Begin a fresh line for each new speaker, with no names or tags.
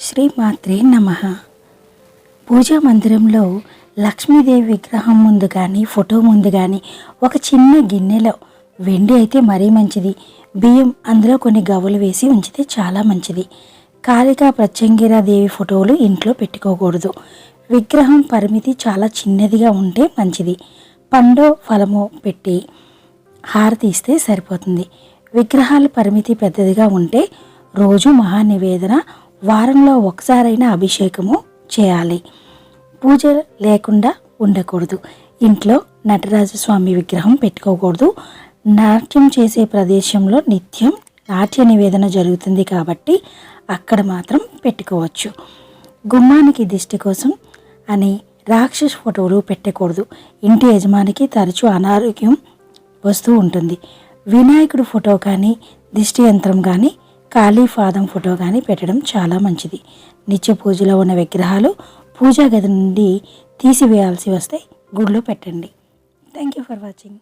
శ్రీమాత్రే నమ. పూజా మందిరంలో లక్ష్మీదేవి విగ్రహం ముందు కానీ ఫోటో ముందు కానీ ఒక చిన్న గిన్నెలో వెండి అయితే మరీ మంచిది. బియ్యం అందులో కొన్ని గవ్వలు వేసి ఉంచితే చాలా మంచిది. కాళికా ప్రత్యంగిరాదేవి ఫోటోలు ఇంట్లో పెట్టుకోకూడదు. విగ్రహం పరిమితి చాలా చిన్నదిగా ఉంటే మంచిది. పండో ఫలమో పెట్టి హారతి ఇస్తే సరిపోతుంది. విగ్రహాల పరిమితి పెద్దదిగా ఉంటే రోజు మహానివేదన వారంలో ఒకసారైనా అభిషేకము చేయాలి. పూజ లేకుండా ఉండకూడదు. ఇంట్లో నటరాజస్వామి విగ్రహం పెట్టుకోకూడదు. నాట్యం చేసే ప్రదేశంలో నిత్యం నాట్య నివేదన జరుగుతుంది కాబట్టి అక్కడ మాత్రం పెట్టుకోవచ్చు. గుమ్మానికి దిష్టి కోసం అని రాక్షస్ ఫోటోలు పెట్టకూడదు. ఇంటి యజమానికి తరచూ అనారోగ్యం వస్తూ ఉంటుంది. వినాయకుడు ఫోటో కానీ దిష్టి యంత్రం కానీ ఖాళీ పాదం ఫోటో కానీ పెట్టడం చాలా మంచిది. నిత్య పూజలో ఉన్న విగ్రహాలు పూజా గది నుండి తీసివేయాల్సి వస్తే గుడిలో పెట్టండి. Thank you for watching